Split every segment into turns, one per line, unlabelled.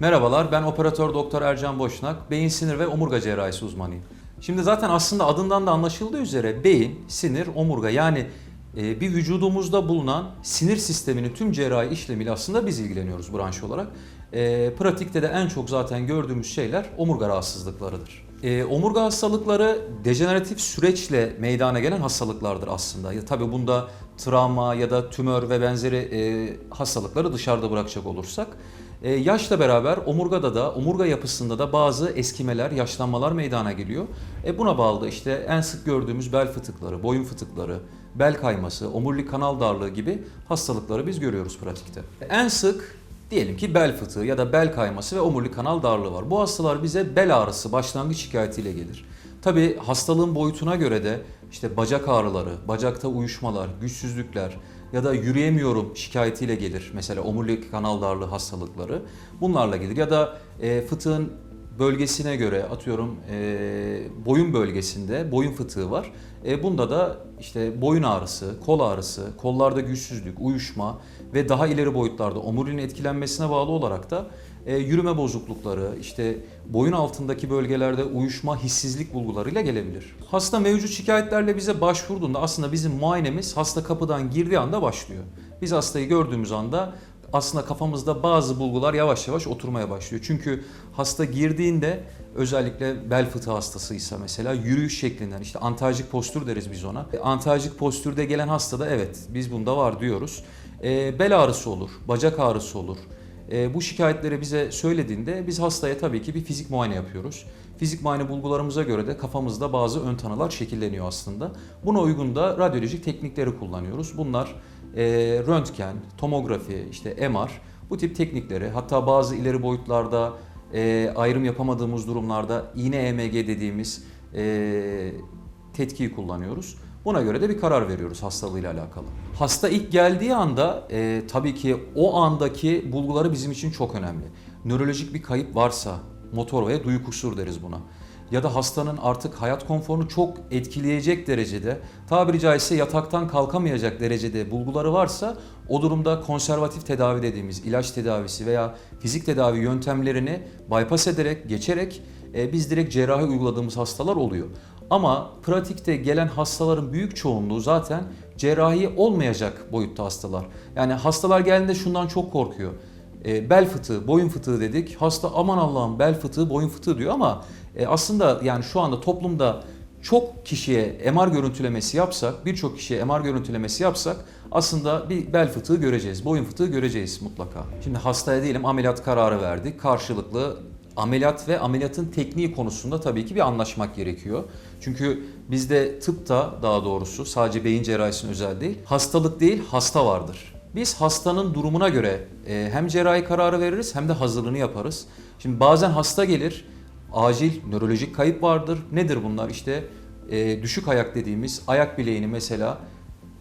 Merhabalar, ben operatör doktor Ercan Boşnak, beyin sinir ve omurga cerrahisi uzmanıyım. Şimdi zaten aslında adından da anlaşıldığı üzere beyin, sinir, omurga yani e, bir vücudumuzda bulunan sinir sisteminin tüm cerrahi işlemiyle aslında biz ilgileniyoruz branş olarak. E, pratikte de en çok zaten gördüğümüz şeyler omurga rahatsızlıklarıdır. E, omurga hastalıkları dejeneratif süreçle meydana gelen hastalıklardır aslında. Ya, tabii bunda travma ya da tümör ve benzeri e, hastalıkları dışarıda bırakacak olursak. E, yaşla beraber omurgada da, omurga yapısında da bazı eskimeler, yaşlanmalar meydana geliyor. E, buna bağlı işte en sık gördüğümüz bel fıtıkları, boyun fıtıkları, bel kayması, omurilik kanal darlığı gibi hastalıkları biz görüyoruz pratikte. En sık diyelim ki bel fıtığı ya da bel kayması ve omurilik kanal darlığı var. Bu hastalar bize bel ağrısı, başlangıç şikayetiyle gelir. Tabi hastalığın boyutuna göre de işte bacak ağrıları, bacakta uyuşmalar, güçsüzlükler ya da yürüyemiyorum şikayetiyle gelir. Mesela omurilik kanal darlığı hastalıkları bunlarla gelir. Ya da e, fıtığın bölgesine göre atıyorum e, boyun bölgesinde boyun fıtığı var. E, bunda da işte boyun ağrısı, kol ağrısı, kollarda güçsüzlük, uyuşma ve daha ileri boyutlarda omuriliğin etkilenmesine bağlı olarak da e, yürüme bozuklukları, işte boyun altındaki bölgelerde uyuşma, hissizlik bulgularıyla gelebilir. Hasta mevcut şikayetlerle bize başvurduğunda aslında bizim muayenemiz hasta kapıdan girdiği anda başlıyor. Biz hastayı gördüğümüz anda aslında kafamızda bazı bulgular yavaş yavaş oturmaya başlıyor. Çünkü hasta girdiğinde özellikle bel fıtığı hastasıysa mesela yürüyüş şeklinden işte antalajik postür deriz biz ona. E, Antalajik postürde gelen hastada evet biz bunda var diyoruz. E, bel ağrısı olur, bacak ağrısı olur. E, bu şikayetleri bize söylediğinde biz hastaya tabii ki bir fizik muayene yapıyoruz. Fizik muayene bulgularımıza göre de kafamızda bazı ön tanılar şekilleniyor aslında. Buna uygun da radyolojik teknikleri kullanıyoruz. Bunlar e, röntgen, tomografi, işte MR bu tip teknikleri hatta bazı ileri boyutlarda e, ayrım yapamadığımız durumlarda iğne EMG dediğimiz e, tetkiyi kullanıyoruz. Buna göre de bir karar veriyoruz hastalığıyla alakalı. Hasta ilk geldiği anda e, tabii ki o andaki bulguları bizim için çok önemli. Nörolojik bir kayıp varsa motor ve duyu kusur deriz buna. Ya da hastanın artık hayat konforunu çok etkileyecek derecede, tabiri caizse yataktan kalkamayacak derecede bulguları varsa o durumda konservatif tedavi dediğimiz ilaç tedavisi veya fizik tedavi yöntemlerini bypass ederek, geçerek e, biz direkt cerrahi uyguladığımız hastalar oluyor. Ama pratikte gelen hastaların büyük çoğunluğu zaten cerrahi olmayacak boyutta hastalar. Yani hastalar geldiğinde şundan çok korkuyor. E, bel fıtığı, boyun fıtığı dedik. Hasta aman Allah'ım bel fıtığı, boyun fıtığı diyor ama e, aslında yani şu anda toplumda çok kişiye MR görüntülemesi yapsak, birçok kişiye MR görüntülemesi yapsak aslında bir bel fıtığı göreceğiz, boyun fıtığı göreceğiz mutlaka. Şimdi hastaya diyelim ameliyat kararı verdik. Karşılıklı ameliyat ve ameliyatın tekniği konusunda tabii ki bir anlaşmak gerekiyor. Çünkü bizde tıpta daha doğrusu sadece beyin cerrahisinin özel değil, hastalık değil hasta vardır. Biz hastanın durumuna göre e, hem cerrahi kararı veririz hem de hazırlığını yaparız. Şimdi bazen hasta gelir, acil nörolojik kayıp vardır. Nedir bunlar? İşte e, düşük ayak dediğimiz ayak bileğini mesela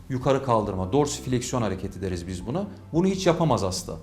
yukarı kaldırma, dorsifleksiyon hareketi deriz biz buna. Bunu hiç yapamaz hasta.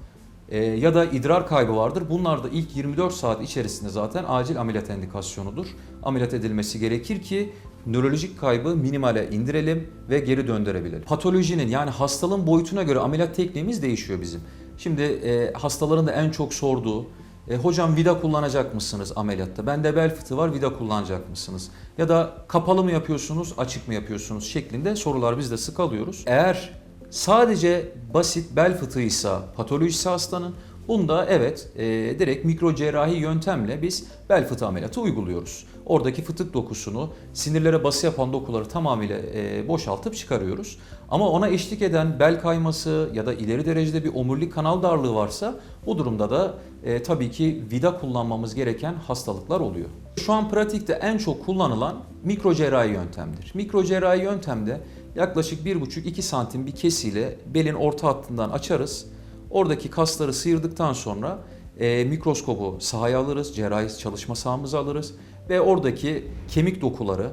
E, ya da idrar kaybı vardır. Bunlar da ilk 24 saat içerisinde zaten acil ameliyat indikasyonudur. Ameliyat edilmesi gerekir ki nörolojik kaybı minimale indirelim ve geri döndürebilelim. Patolojinin yani hastalığın boyutuna göre ameliyat tekniğimiz değişiyor bizim. Şimdi e, hastaların da en çok sorduğu e, hocam vida kullanacak mısınız ameliyatta? Bende bel fıtığı var vida kullanacak mısınız? Ya da kapalı mı yapıyorsunuz açık mı yapıyorsunuz şeklinde sorular biz de sık alıyoruz. Eğer sadece basit bel fıtığıysa patolojisi hastanın bunda evet e, direkt mikro cerrahi yöntemle biz bel fıtığı ameliyatı uyguluyoruz. Oradaki fıtık dokusunu, sinirlere bası yapan dokuları tamamıyla e, boşaltıp çıkarıyoruz. Ama ona eşlik eden bel kayması ya da ileri derecede bir omurilik kanal darlığı varsa bu durumda da e, tabii ki vida kullanmamız gereken hastalıklar oluyor. Şu an pratikte en çok kullanılan mikro cerrahi yöntemdir. Mikro cerrahi yöntemde yaklaşık 1,5-2 santim bir kesiyle belin orta hattından açarız. Oradaki kasları sıyırdıktan sonra e, mikroskobu sahaya alırız, cerrahi çalışma sahamıza alırız ve oradaki kemik dokuları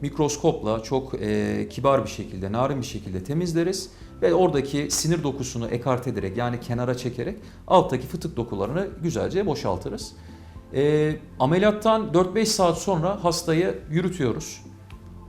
mikroskopla çok e, kibar bir şekilde, narin bir şekilde temizleriz ve oradaki sinir dokusunu ekart ederek yani kenara çekerek alttaki fıtık dokularını güzelce boşaltırız. E, ameliyattan 4-5 saat sonra hastayı yürütüyoruz.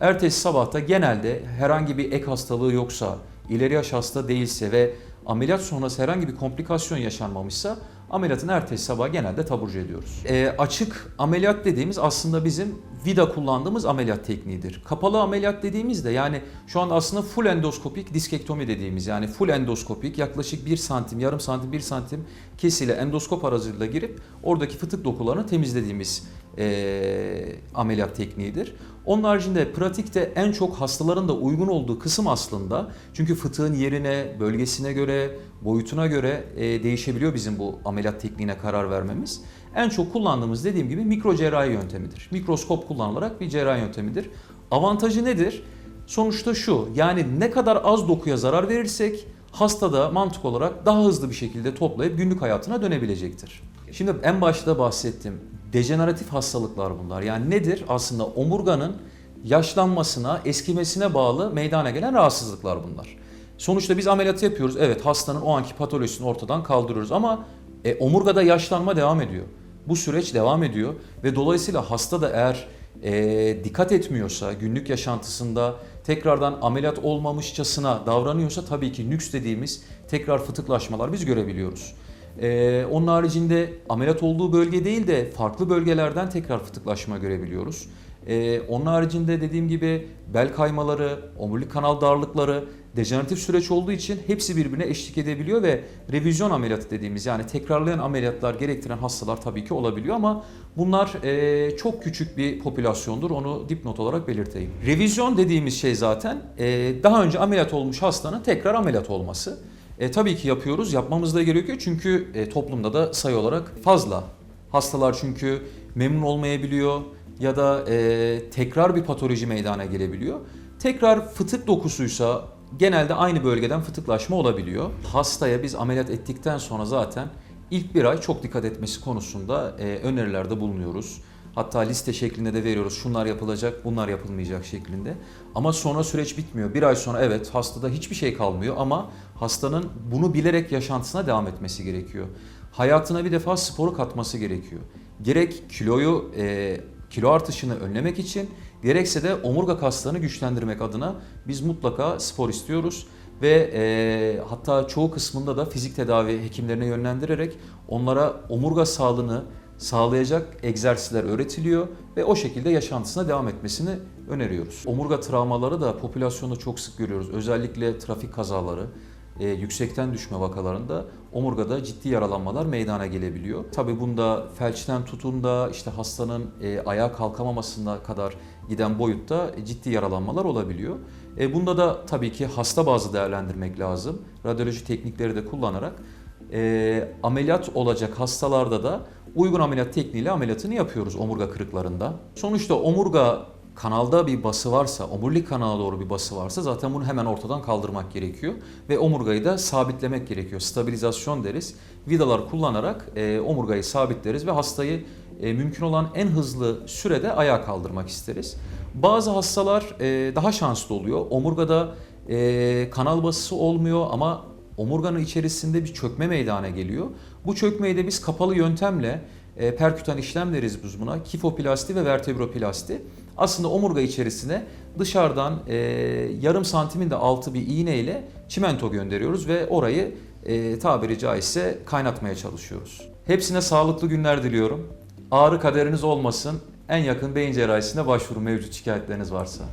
Ertesi sabahta genelde herhangi bir ek hastalığı yoksa, ileri yaş hasta değilse ve ameliyat sonrası herhangi bir komplikasyon yaşanmamışsa ameliyatın ertesi sabah genelde taburcu ediyoruz. E, açık ameliyat dediğimiz aslında bizim vida kullandığımız ameliyat tekniğidir. Kapalı ameliyat dediğimizde yani şu anda aslında full endoskopik diskektomi dediğimiz yani full endoskopik yaklaşık 1 santim, yarım santim, 1 santim kesiyle endoskop aracılığıyla girip oradaki fıtık dokularını temizlediğimiz e, ameliyat tekniğidir. Onun haricinde pratikte en çok hastaların da uygun olduğu kısım aslında çünkü fıtığın yerine, bölgesine göre, boyutuna göre e, değişebiliyor bizim bu ameliyat tekniğine karar vermemiz. En çok kullandığımız dediğim gibi mikro cerrahi yöntemidir. Mikroskop kullanılarak bir cerrahi yöntemidir. Avantajı nedir? Sonuçta şu yani ne kadar az dokuya zarar verirsek hasta da mantık olarak daha hızlı bir şekilde toplayıp günlük hayatına dönebilecektir. Şimdi en başta bahsettim. Dejeneratif hastalıklar bunlar. Yani nedir? Aslında omurganın yaşlanmasına, eskimesine bağlı meydana gelen rahatsızlıklar bunlar. Sonuçta biz ameliyatı yapıyoruz. Evet hastanın o anki patolojisini ortadan kaldırıyoruz ama e, omurgada yaşlanma devam ediyor. Bu süreç devam ediyor ve dolayısıyla hasta da eğer e, dikkat etmiyorsa, günlük yaşantısında tekrardan ameliyat olmamışçasına davranıyorsa tabii ki nüks dediğimiz tekrar fıtıklaşmalar biz görebiliyoruz. Ee, onun haricinde ameliyat olduğu bölge değil de farklı bölgelerden tekrar fıtıklaşma görebiliyoruz. Ee, onun haricinde dediğim gibi bel kaymaları, omurilik kanal darlıkları dejeneratif süreç olduğu için hepsi birbirine eşlik edebiliyor ve revizyon ameliyatı dediğimiz yani tekrarlayan ameliyatlar gerektiren hastalar tabii ki olabiliyor ama bunlar e, çok küçük bir popülasyondur onu dipnot olarak belirteyim. Revizyon dediğimiz şey zaten e, daha önce ameliyat olmuş hastanın tekrar ameliyat olması. E, tabii ki yapıyoruz, yapmamız da gerekiyor çünkü e, toplumda da sayı olarak fazla. Hastalar çünkü memnun olmayabiliyor ya da e, tekrar bir patoloji meydana gelebiliyor. Tekrar fıtık dokusuysa genelde aynı bölgeden fıtıklaşma olabiliyor. Hastaya biz ameliyat ettikten sonra zaten ilk bir ay çok dikkat etmesi konusunda e, önerilerde bulunuyoruz. Hatta liste şeklinde de veriyoruz. Şunlar yapılacak, bunlar yapılmayacak şeklinde. Ama sonra süreç bitmiyor. Bir ay sonra evet hastada hiçbir şey kalmıyor ama hastanın bunu bilerek yaşantısına devam etmesi gerekiyor. Hayatına bir defa sporu katması gerekiyor. Gerek kiloyu, e, kilo artışını önlemek için gerekse de omurga kaslarını güçlendirmek adına biz mutlaka spor istiyoruz ve e, hatta çoğu kısmında da fizik tedavi hekimlerine yönlendirerek onlara omurga sağlığını sağlayacak egzersizler öğretiliyor ve o şekilde yaşantısına devam etmesini öneriyoruz. Omurga travmaları da popülasyonda çok sık görüyoruz. Özellikle trafik kazaları, e, yüksekten düşme vakalarında omurgada ciddi yaralanmalar meydana gelebiliyor. Tabi bunda felçten tutun da işte hastanın e, ayağa kalkamamasına kadar giden boyutta ciddi yaralanmalar olabiliyor. E, bunda da tabii ki hasta bazı değerlendirmek lazım. Radyoloji teknikleri de kullanarak e, ameliyat olacak hastalarda da uygun ameliyat tekniğiyle ameliyatını yapıyoruz omurga kırıklarında. Sonuçta omurga kanalda bir bası varsa, omurilik kanala doğru bir bası varsa zaten bunu hemen ortadan kaldırmak gerekiyor. Ve omurgayı da sabitlemek gerekiyor. Stabilizasyon deriz. Vidalar kullanarak e, omurgayı sabitleriz ve hastayı e, mümkün olan en hızlı sürede ayağa kaldırmak isteriz. Bazı hastalar e, daha şanslı oluyor. Omurgada e, kanal basısı olmuyor ama omurganın içerisinde bir çökme meydana geliyor. Bu çökmeyi de biz kapalı yöntemle e, perkütan işlem deriz biz buna. Kifoplasti ve vertebroplasti. Aslında omurga içerisine dışarıdan e, yarım santimin de altı bir iğne ile çimento gönderiyoruz ve orayı e, tabiri caizse kaynatmaya çalışıyoruz. Hepsine sağlıklı günler diliyorum. Ağrı kaderiniz olmasın. En yakın beyin cerrahisine başvurun mevcut şikayetleriniz varsa.